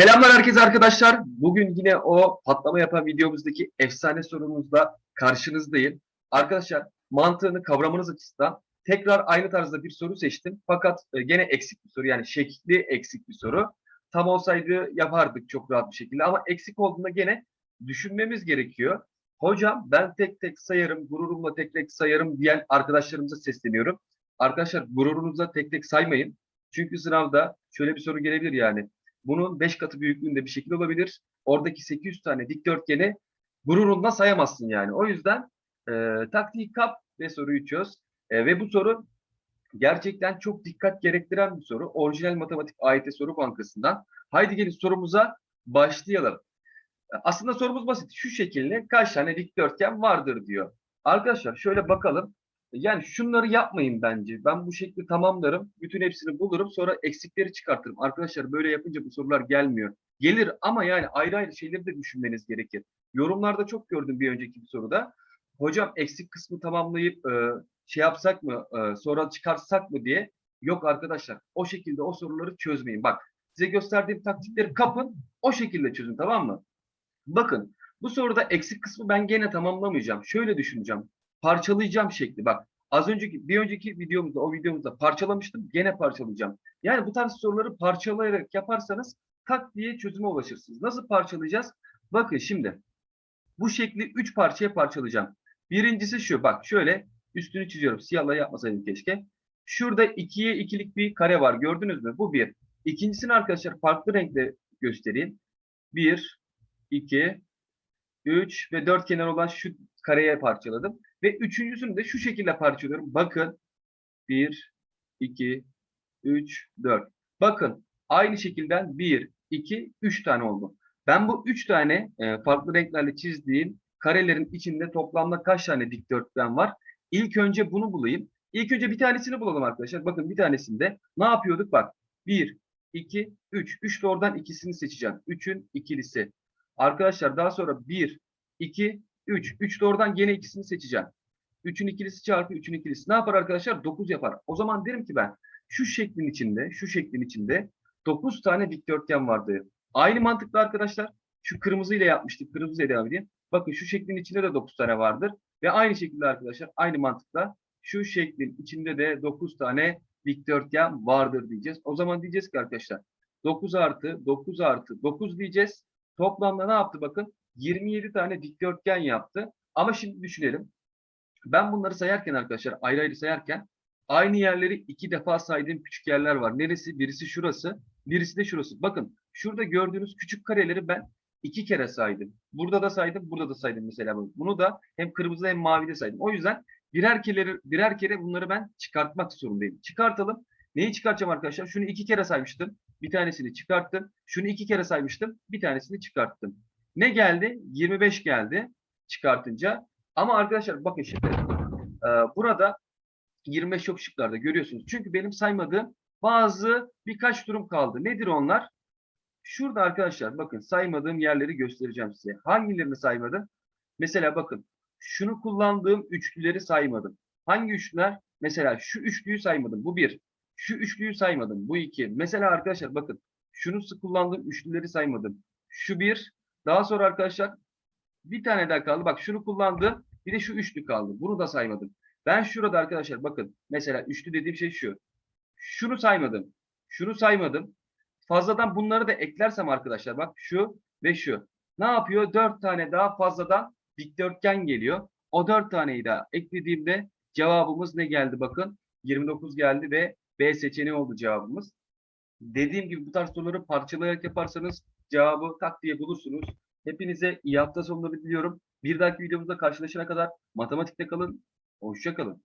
Selamlar herkese arkadaşlar. Bugün yine o patlama yapan videomuzdaki efsane sorumuzla karşınızdayım. Arkadaşlar mantığını kavramanız açısından tekrar aynı tarzda bir soru seçtim. Fakat e, gene eksik bir soru yani şekli eksik bir soru. Tam olsaydı yapardık çok rahat bir şekilde ama eksik olduğunda gene düşünmemiz gerekiyor. Hocam ben tek tek sayarım, gururumla tek tek sayarım diyen arkadaşlarımıza sesleniyorum. Arkadaşlar gururunuzla tek tek saymayın. Çünkü sınavda şöyle bir soru gelebilir yani. Bunun 5 katı büyüklüğünde bir şekil olabilir. Oradaki 800 tane dikdörtgeni gururunla sayamazsın yani. O yüzden e, taktiği kap ve soruyu çöz. E, ve bu soru gerçekten çok dikkat gerektiren bir soru. Orijinal Matematik AYT Soru Bankası'ndan. Haydi gelin sorumuza başlayalım. E, Aslında sorumuz basit. Şu şekilde kaç tane dikdörtgen vardır diyor. Arkadaşlar şöyle bakalım. Yani şunları yapmayın bence. Ben bu şekli tamamlarım. Bütün hepsini bulurum. Sonra eksikleri çıkartırım. Arkadaşlar böyle yapınca bu sorular gelmiyor. Gelir ama yani ayrı ayrı şeyleri de düşünmeniz gerekir. Yorumlarda çok gördüm bir önceki bir soruda. Hocam eksik kısmı tamamlayıp e, şey yapsak mı, e, sonra çıkarsak mı diye. Yok arkadaşlar. O şekilde o soruları çözmeyin. Bak size gösterdiğim taktikleri kapın. O şekilde çözün tamam mı? Bakın bu soruda eksik kısmı ben gene tamamlamayacağım. Şöyle düşüneceğim parçalayacağım şekli. Bak az önceki bir önceki videomuzda o videomuzda parçalamıştım. Gene parçalayacağım. Yani bu tarz soruları parçalayarak yaparsanız tak diye çözüme ulaşırsınız. Nasıl parçalayacağız? Bakın şimdi bu şekli 3 parçaya parçalayacağım. Birincisi şu bak şöyle üstünü çiziyorum. Siyahla yapmasaydım keşke. Şurada ikiye ikilik bir kare var. Gördünüz mü? Bu bir. İkincisini arkadaşlar farklı renkle göstereyim. 1, 2, 3 ve 4 kenar olan şu kareye parçaladım. Ve üçüncüsünü de şu şekilde parçalıyorum. Bakın. 1, 2, 3, 4. Bakın. Aynı şekilden 1, 2, 3 tane oldu. Ben bu 3 tane e, farklı renklerle çizdiğim karelerin içinde toplamda kaç tane dikdörtgen var? İlk önce bunu bulayım. İlk önce bir tanesini bulalım arkadaşlar. Bakın bir tanesinde ne yapıyorduk? Bak. 1, 2, 3. 3 de oradan ikisini seçeceğim. 3'ün ikilisi. Arkadaşlar daha sonra 1, 2, 3. 3 de oradan gene ikisini seçeceğim. 3'ün ikilisi çarpı 3'ün ikilisi. Ne yapar arkadaşlar? 9 yapar. O zaman derim ki ben şu şeklin içinde, şu şeklin içinde 9 tane dikdörtgen vardı. Aynı mantıkla arkadaşlar şu kırmızı ile yapmıştık. Kırmızı ile devam edeyim. Bakın şu şeklin içinde de 9 tane vardır. Ve aynı şekilde arkadaşlar aynı mantıkla şu şeklin içinde de 9 tane dikdörtgen vardır diyeceğiz. O zaman diyeceğiz ki arkadaşlar 9 artı 9 artı 9 diyeceğiz. Toplamda ne yaptı bakın? 27 tane dikdörtgen yaptı. Ama şimdi düşünelim. Ben bunları sayarken arkadaşlar ayrı ayrı sayarken aynı yerleri iki defa saydığım küçük yerler var. Neresi? Birisi şurası, birisi de şurası. Bakın şurada gördüğünüz küçük kareleri ben iki kere saydım. Burada da saydım, burada da saydım mesela. Bunu da hem kırmızı hem mavide saydım. O yüzden birer kere, birer kere bunları ben çıkartmak zorundayım. Çıkartalım. Neyi çıkartacağım arkadaşlar? Şunu iki kere saymıştım. Bir tanesini çıkarttım. Şunu iki kere saymıştım. Bir tanesini çıkarttım. Ne geldi? 25 geldi çıkartınca. Ama arkadaşlar bakın şimdi e, burada 25 yok şıklarda görüyorsunuz. Çünkü benim saymadığım bazı birkaç durum kaldı. Nedir onlar? Şurada arkadaşlar bakın saymadığım yerleri göstereceğim size. Hangilerini saymadım? Mesela bakın şunu kullandığım üçlüleri saymadım. Hangi üçlüler? Mesela şu üçlüyü saymadım. Bu bir. Şu üçlüyü saymadım. Bu iki. Mesela arkadaşlar bakın şunu kullandığım üçlüleri saymadım. Şu bir. Daha sonra arkadaşlar bir tane daha kaldı. Bak şunu kullandım. Bir de şu üçlü kaldı. Bunu da saymadım. Ben şurada arkadaşlar bakın. Mesela üçlü dediğim şey şu. Şunu saymadım. Şunu saymadım. Fazladan bunları da eklersem arkadaşlar bak şu ve şu. Ne yapıyor? Dört tane daha fazladan dikdörtgen geliyor. O dört taneyi daha eklediğimde cevabımız ne geldi bakın. 29 geldi ve B seçeneği oldu cevabımız. Dediğim gibi bu tarz soruları parçalayarak yaparsanız cevabı tak diye bulursunuz. Hepinize iyi hafta sonları diliyorum. Bir dahaki videomuzda karşılaşana kadar matematikte kalın. Hoşça kalın.